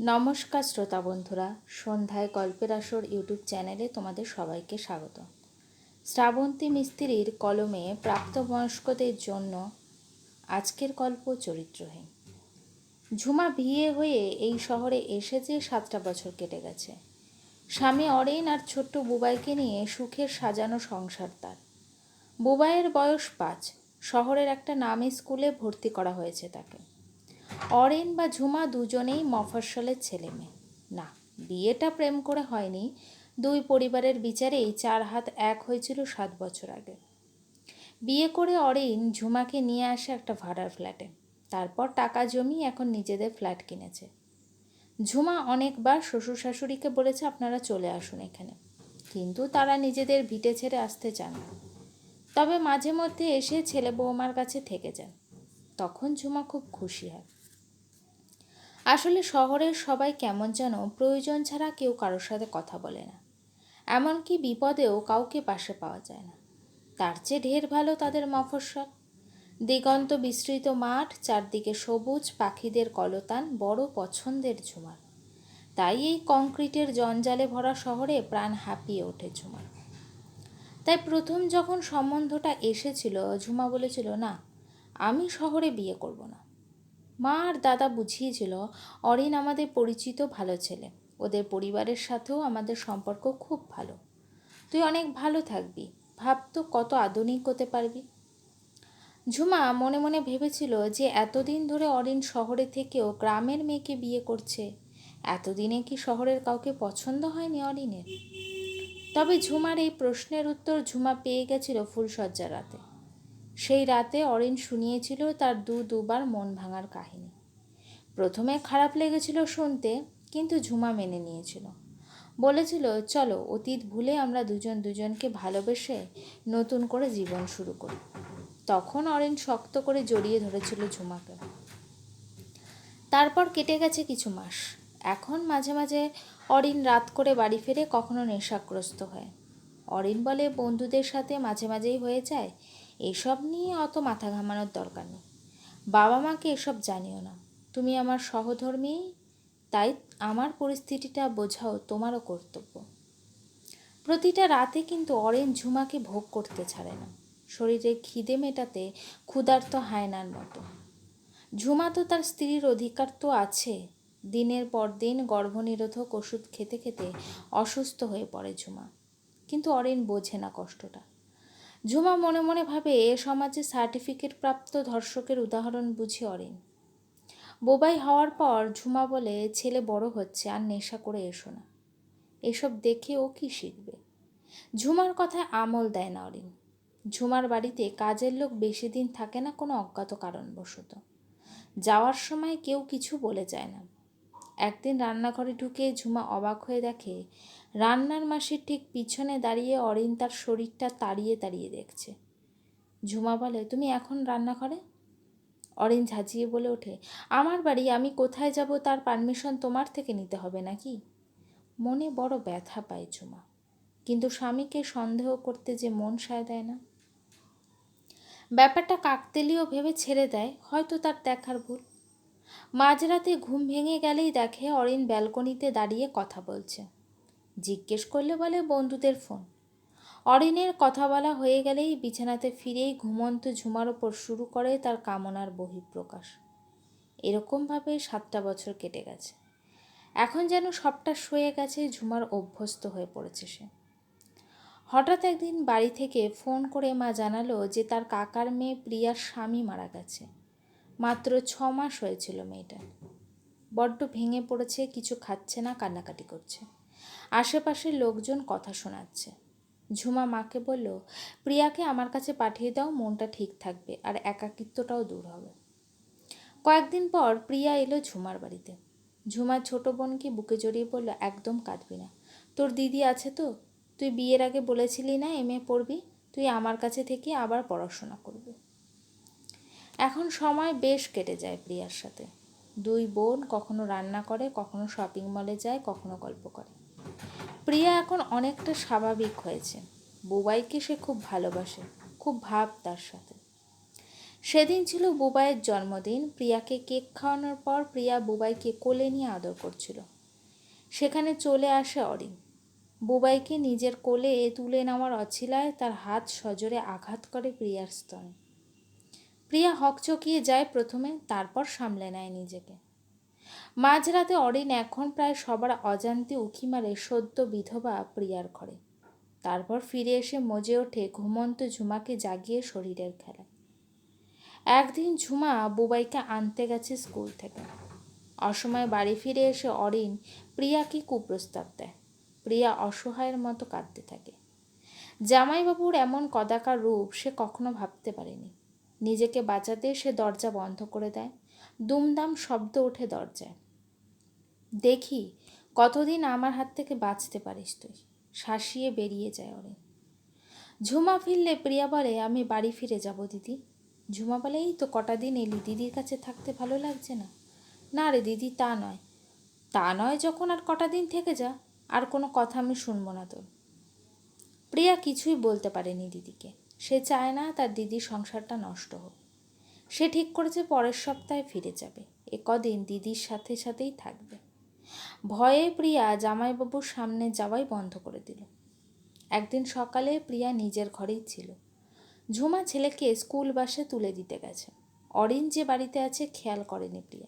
নমস্কার শ্রোতা বন্ধুরা, সন্ধ্যায় গল্পের আসর ইউটিউব চ্যানেলে তোমাদের সবাইকে স্বাগত। শ্রাবন্তী মিস্ত্রির কলমে প্রাপ্তবয়স্কদের জন্য আজকের গল্প চরিত্রহীন। ঝুমা বিয়ে হয়ে এই শহরে এসেছে, সাতটা বছর কেটে গেছে। স্বামী অরেন আর ছোট্ট বুবাইকে নিয়ে সুখের সাজানো সংসার তার। বুবাইয়ের বয়স পাঁচ, শহরের একটা নামী স্কুলে ভর্তি করা হয়েছে তাকে। অরেন বা ঝুমা দুজনেই মফস্বলের ছেলে মেয়ে। না, বিয়েটা প্রেম করে হয়নি। দুই পরিবারের বিচারেই চার হাত এক হয়েছিল সাত বছর আগে। বিয়ে করে অরেন ঝুমাকে নিয়ে আসে একটা ভাড়ার ফ্ল্যাটে। তারপর টাকা জমি এখন নিজেদের ফ্ল্যাট কিনেছে। ঝুমা অনেকবার শ্বশুর শাশুড়িকে বলেছে, আপনারা চলে আসুন এখানে। কিন্তু তারা নিজেদের ভিটে ছেড়ে আসতে চান না। তবে মাঝে মধ্যে এসে ছেলে বৌমার কাছে থেকে যান। তখন ঝুমা খুব খুশি হয়। আসলে শহরের সবাই কেমন যেন প্রয়োজন ছাড়া কেউ কারোর সাথে কথা বলে না। এমনকি বিপদেও কাউকে পাশে পাওয়া যায় না। তার চেয়ে ঢের ভালো তাদের মফস্বল। দিগন্ত বিস্তৃত মাঠ, চারদিকে সবুজ পাখিদের কলতান, বড় পছন্দের ঝুমার তাই এই কংক্রিটের জঞ্জালে ভরা শহরে প্রাণ হাঁপিয়ে ওঠে ঝুমার তাই প্রথম যখন সম্বন্ধটা এসেছিল, ঝুমা বলেছিল, না, আমি শহরে বিয়ে করব না। মা আর দাদা বুঝিয়েছিল, অরিন আমাদের পরিচিত ভালো ছেলে। ওদের পরিবারের সাথেও আমাদের সম্পর্ক খুব ভালো। তুই অনেক ভালো থাকবি ভাবতো কত আধুনিক হতে পারবি। ঝুমা মনে মনে ভেবেছিল যে এতদিন ধরে অরিন শহরে থেকেও গ্রামের মেয়েকে বিয়ে করছে। এতদিনে কি শহরের কাউকে পছন্দ হয়নি অরিনের? তবে ঝুমার এই প্রশ্নের উত্তর ঝুমা পেয়ে গেছিল ফুলসজ্জা রাতে সেই রাতে অরিন শুনিয়েছিল তার দু দুবার মন ভাঙার কাহিনী। প্রথমে খারাপ লেগেছিল শুনতে, কিন্তু ঝুমা মেনে নিয়েছিল। বলেছিল, চলো, অতীত ভুলে আমরা দুজন দুজনকে ভালোবেসে নতুন করে জীবন শুরু করি। তখন অরিন শক্ত করে জড়িয়ে ধরেছিল ঝুমাকে। তারপর কেটে গেছে কিছু মাস। এখন মাঝে মাঝে অরিন রাত করে বাড়ি ফেরে কখনো নেশাগ্রস্ত হয়। অরিন বলে, বন্ধুদের সাথে মাঝে মাঝেই হয়ে যায়। এসব নিয়ে অত মাথা ঘামানোর দরকার নেই। বাবা মাকে এসব জানিও না। তুমি আমার সহধর্মী, তাই আমার পরিস্থিতিটা বোঝাও তোমারও কর্তব্য। প্রতিটা রাতে কিন্তু অরেন ঝুমাকে ভোগ করতে ছাড়ে না। শরীরে খিদে মেটাতে ক্ষুধার্ত হায়নার মতো। ঝুমা তো তার স্ত্রীর অধিকার তো আছে। দিনের পর দিন গর্ভনিরোধক ওষুধ খেতে খেতে অসুস্থ হয়ে পড়ে ঝুমা। কিন্তু অরেন বোঝে না কষ্টটা। ঝুমা মনে মনে ভাবে, এ সমাজে সার্টিফিকেট প্রাপ্ত ধর্ষকের উদাহরণ বুঝি অরিন। বোবাই হওয়ার পর ঝুমা বলে, ছেলে বড় হচ্ছে, আর নেশা করে এসো না। এসব দেখে ও কি শিখবে? ঝুমার কথায় আমল দেয় না অরিন। ঝুমার বাড়িতে কাজের লোক বেশি দিন থাকে না কোনো অজ্ঞাত কারণবশত। যাওয়ার সময় কেউ কিছু বলে যায় না। একদিন রান্নাঘরে ঢুকে ঝুমা অবাক হয়ে দেখে রান্নার মাসির ঠিক পিছনে দাঁড়িয়ে অরিন তার শরীরটা তাড়িয়ে তাড়িয়ে দেখছে। ঝুমা বলে, তুমি এখন রান্না করে অরিন ঝাঁঝিয়ে বলে ওঠে, আমার বাড়ি, আমি কোথায় যাব তার পারমিশন তোমার থেকে নিতে হবে নাকি? মনে বড় ব্যথা পায় ঝুমা, কিন্তু স্বামীকে সন্দেহ করতে যে মন সায় দেয় না। ব্যাপারটা কাকতেলিও ভেবে ছেড়ে দেয়, হয়তো তার দেখার ভুল। মাঝরাতে ঘুম ভেঙে গেলেই দেখে অরিন ব্যালকনিতে দাঁড়িয়ে কথা বলছে। জিজ্ঞেস করলে বলে বন্ধুদের ফোন। অরিনের কথা বলা হয়ে গেলেই বিছানাতে ফিরেই ঘুমন্ত ঝুমার ওপর শুরু করে তার কামনার বহিঃপ্রকাশ। এরকমভাবে সাতটা বছর কেটে গেছে। এখন যেন সবটা সয়ে গেছে, ঝুমার অভ্যস্ত হয়ে পড়েছে সে। হঠাৎ একদিন বাড়ি থেকে ফোন করে মা জানালো যে তার কাকার মেয়ে প্রিয়ার স্বামী মারা গেছে। মাত্র ছ মাস হয়েছিল মেয়েটার। বড্ড ভেঙে পড়েছে, কিছু খাচ্ছে না, কান্নাকাটি করছে। আশেপাশের লোকজন কথা শোনাচ্ছে। ঝুমা মাকে বলল, প্রিয়াকে আমার কাছে পাঠিয়ে দাও, মনটা ঠিক থাকবে আর একাকিত্বটাও দূর হবে। কয়েকদিন পর প্রিয়া এলো ঝুমার বাড়িতে। ঝুমার ছোট বোনকে বুকে জড়িয়ে বলল, একদম কাঁদবি না। তোর দিদি আছে তো? তুই বিয়ের আগে বলেছিলি না এম এ পড়বি? তুই আমার কাছে থেকে আবার পড়াশোনা করবি। এখন সময় বেশ কেটে যায় প্রিয়ার সাথে। দুই বোন কখনো রান্না করে, কখনো শপিং মলে যায়, কখনো গল্প করে। প্রিয়া এখন অনেকটা স্বাভাবিক হয়েছে। বুবাইকে সে খুব ভালোবাসে, খুব ভাব তার সাথে। সেদিন ছিল বুবাইয়ের জন্মদিন। প্রিয়াকে কেক খাওয়ানোর পর প্রিয়া বুবাইকে কোলে নিয়ে আদর করছিল। সেখানে চলে আসে অরিন। বুবাইকে নিজের কোলে এ তুলে নেওয়ার অছিলায় তার হাত সজোরে আঘাত করে প্রিয়ার স্তনে। প্রিয়া হকচকিয়ে যায় প্রথমে, তারপর সামলে নেয় নিজেকে। মাঝরাতে অরিন এখন প্রায় সবার অজান্তে উঁকি মারে সদ্য বিধবা প্রিয়ার ঘরে। তারপর ফিরে এসে মজে ওঠে ঘুমন্ত ঝুমাকে জাগিয়ে শরীরের খেলা একদিন ঝুমা বুবাইকে আনতে গেছে স্কুল থেকে। অসময়ে বাড়ি ফিরে এসে অরিন প্রিয়াকে কুপ্রস্তাব দেয়। প্রিয়া অসহায়ের মতো কাঁদতে থাকে। জামাইবাবুর এমন কদাকার রূপ সে কখনো ভাবতে পারেনি। নিজেকে বাঁচাতে সে দরজা বন্ধ করে দেয়। দুমদাম শব্দ ওঠে দরজায়। দেখি, কতদিন আমার হাত থেকে বাঁচতে পারিস তুই? শাসিয়ে বেরিয়ে যায় অরিন ঝুমা ফিরলে প্রিয়া বলে, আমি বাড়ি ফিরে যাব দিদি। ঝুমা বলে, এই তো কটা দিন এলি, দিদির কাছে থাকতে ভালো লাগছে না। না রে দিদি, তা নয়। তা নয় যখন আর কটা দিন থেকে যা, আর কোনো কথা আমি শুনব না তোর। প্রিয়া কিছুই বলতে পারেনি দিদিকে। সে চায় না তার দিদির সংসারটা নষ্ট হোক। সে ঠিক করেছে পরের সপ্তাহে ফিরে যাবে। এ কদিন দিদির সাথে সাথেই থাকবে। ভয়ে প্রিয়া জামাইবাবুর সামনে যাওয়াই বন্ধ করে দিল। একদিন সকালে প্রিয়া নিজের ঘরেই ছিল। ঝুমা ছেলেকে স্কুল বাসে তুলে দিতে গেছে। অরিন যে বাড়িতে আছে খেয়াল করেনি প্রিয়া।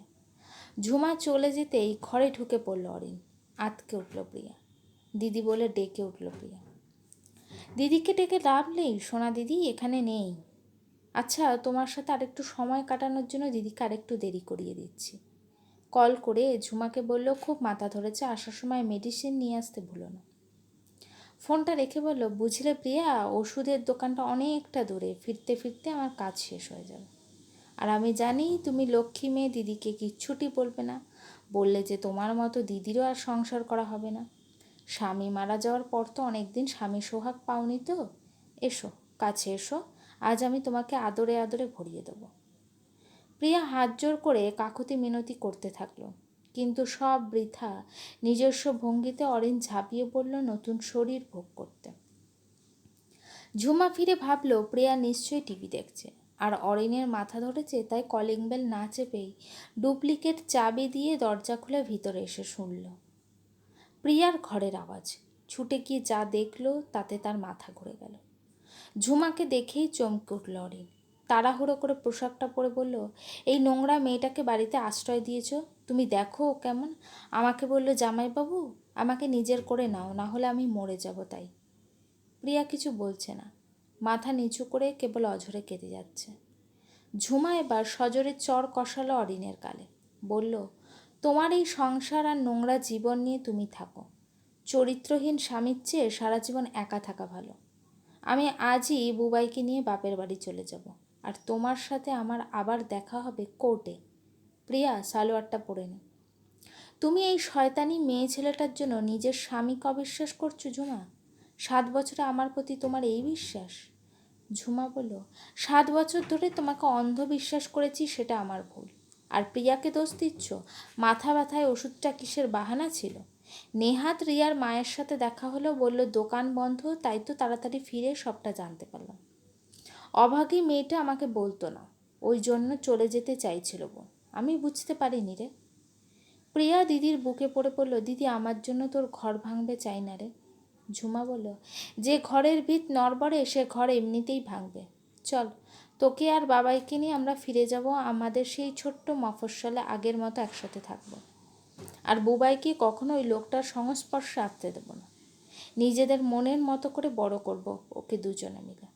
ঝুমা চলে যেতেই ঘরে ঢুকে পড়ল অরিন। আতকে উঠল প্রিয়া। দিদি বলে ডেকে উঠল প্রিয়া। দিদিকে ডেকে লাভ নেই, সোনা দিদি এখানে নেই। আচ্ছা তোমার সাথে আরেকটু সময় কাটানোর জন্য দিদিকে আরেকটু দেরি করিয়ে দিচ্ছি। কল করে ঝুমাকে বলল, খুব মাথা ধরেছে, আসার সময় মেডিসিন নিয়ে আসতে ভুলো না। ফোনটা রেখে বলল, বুঝলে প্রিয়া, ওষুধের দোকানটা অনেকটা দূরে, ফিরতে ফিরতে আমার কাজ শেষ হয়ে যাবে। আর আমি জানি তুমি লক্ষ্মী মেয়ে, দিদিকে কিচ্ছুটি বলবে না? বললে যে তোমার মতো দিদিরও আর সংসার করা হবে না। স্বামী মারা যাওয়ার পর তো অনেকদিন স্বামী সোহাগ পাওনি তো। এসো, কাছে এসো আজ আমি তোমাকে আদরে আদরে ভরিয়ে দেবো। প্রিয়া হাত জোর করে কাকুতি মিনতি করতে থাকল। কিন্তু সব বৃথা নিজস্ব ভঙ্গিতে অরিন ঝাঁপিয়ে পড়ল নতুন শরীর ভোগ করতে। ঝুমা ফিরে ভাবল, প্রিয়া নিশ্চয়ই টিভি দেখছে। আর অরিনের মাথা ধরেছে, তাই কলিং বেল না চেপেই ডুপ্লিকেট চাবি দিয়ে দরজা খুলে ভিতরে এসে শুনল। প্রিয়ার ঘরের আওয়াজ, ছুটে গিয়ে যা দেখল তাতে তার মাথা ঘুরে গেল। ঝুমাকে দেখেই চমকে উঠল অরিন। তাড়াহুড়ো করে পোশাকটা পরে বলল, এই নোংরা মেয়েটাকে বাড়িতে আশ্রয় দিয়েছ? তুমি দেখো ও কেমন। আমাকে বলল, জামাইবাবু, আমাকে নিজের করে নাও, না হলে আমি মরে যাব তাই। প্রিয়া কিছু বলছে না। মাথা নিচু করে কেবল অঝরে কেঁদে যাচ্ছে। ঝুমা এবার সজরে চর কষালো অরিনের কালে। বলল, তোমার এই সংসার আর নোংরা জীবন নিয়ে তুমি থাকো। চরিত্রহীন স্বামীর চেয়ে সারা জীবন একা থাকা ভালো। আমি আজই বুবাইকে নিয়ে বাপের বাড়ি চলে যাব। আর তোমার সাথে আমার আবার দেখা হবে কোর্টে। প্রিয়া, সালোয়ারটা পরে নে। তুমি এই শয়তানি মেয়ে ছেলেটার জন্য নিজের স্বামীকে অবিশ্বাস করছ, ঝুমা? সাত বছরে আমার প্রতি তোমার এই বিশ্বাস? ঝুমা বলল, সাত বছর ধরে তোমাকে অন্ধ বিশ্বাস করেছি, সেটা আমার ভুল। আর প্রিয়াকে দোষ দিচ্ছ? মাথা ব্যথায় ওষুধটা কিসের বাহানা ছিল? নেহাত রিয়ার মায়ের সাথে দেখা হলো বলল, দোকান বন্ধ, তাই তো তাড়াতাড়ি ফিরে সবটা জানতে পারলাম। অভাগী মেয়েটা আমাকে বলতো না, ওই জন্য চলে যেতে চাইছিল বোন। আমি বুঝতে পারিনি রে। প্রিয়া দিদির বুকে পড়ে পড়ল, দিদি, আমার জন্য তোর ঘর ভাঙবে চাই না রে। ঝুমা বলল, যে ঘরের ভিত নড়বড়ে, সে ঘর এমনিতেই ভাঙবে। চল, তোকে আর বাবাইকে নিয়ে আমরা ফিরে যাব, আমাদের সেই ছোট্ট মফস্বলে আগের মতো একসাথে থাকব। আর বুবাইকে কখনো ওই লোকটার সংস্পর্শে আঁকতে দেবো না। নিজেদের মনের মতো করে বড় করব ওকে দুজনে মিলে।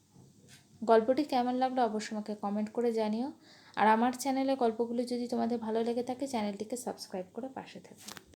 গল্পটি কেমন লাগল অবশ্যই আমাকে কমেন্ট করে জানিও। আর আমার চ্যানেলে গল্পগুলো যদি তোমাদের ভালো লেগে থাকে, চ্যানেলটিকে সাবস্ক্রাইব করে পাশে থাকো।